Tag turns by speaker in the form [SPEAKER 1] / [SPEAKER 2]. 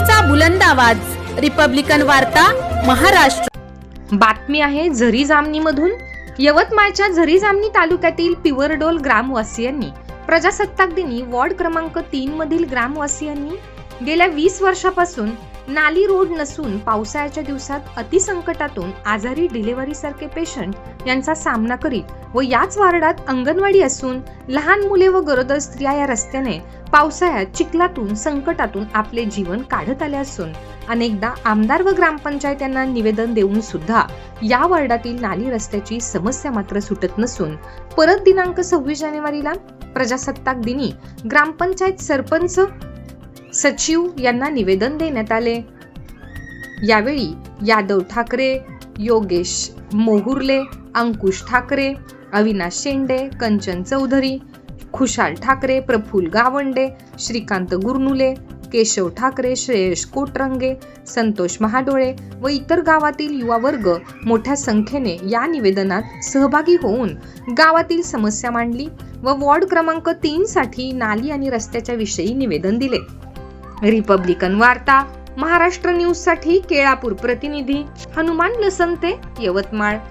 [SPEAKER 1] लोकशाहीचा बुलंद आवाज. रिपब्लिकन वार्ता महाराष्ट्र.
[SPEAKER 2] बातमी आहे झरी जामनीमधून. यवतमाळच्या झरी जामनी तालुक्यातील पिवरडोल ग्रामवासियांनी प्रजासत्ताक दिनी वॉर्ड क्रमांक तीन मधील ग्रामवासियांनी गेल्या वीस वर्षापासून नाली रोड नसून पावसाळ्याच्या दिवसात अतिसंकटातून आजारी डिलिव्हरी सारखे पेशंट यांचा सामना करीत व याच वार्डात अंगणवाडी असून लहान मुले व गरोदर स्त्रिया या रस्त्याने पावसाळ्यात चिखलातून संकटातून आपले जीवन काढत आले असून अनेकदा आमदार व ग्रामपंचायत यांना निवेदन देऊन सुद्धा या वार्डातील नाली रस्त्याची समस्या मात्र सुटत नसून परत दिनांक सव्वीस जानेवारीला प्रजासत्ताक दिनी ग्रामपंचायत सरपंच सचिव यांना निवेदन देण्यात आले. यावेळी यादव ठाकरे योगेश मोहुर्ले अंकुश ठाकरे अविनाश शेंडे कंचन चौधरी खुशाल ठाकरे प्रफुल गावंडे श्रीकांत गुरनुले केशव ठाकरे श्रेयश कोटरंगे संतोष महाडोळे व इतर गावातील युवा वर्ग मोठ्या संख्येने या निवेदनात सहभागी होऊन गावातील समस्या मांडली व वॉर्ड क्रमांक तीन साठी नाली आणि रस्त्याच्या विषयी निवेदन दिले. रिपब्लिकन वार्ता महाराष्ट्र न्यूजसाठी केळापूर प्रतिनिधी हनुमान लसंते यवतमाळ.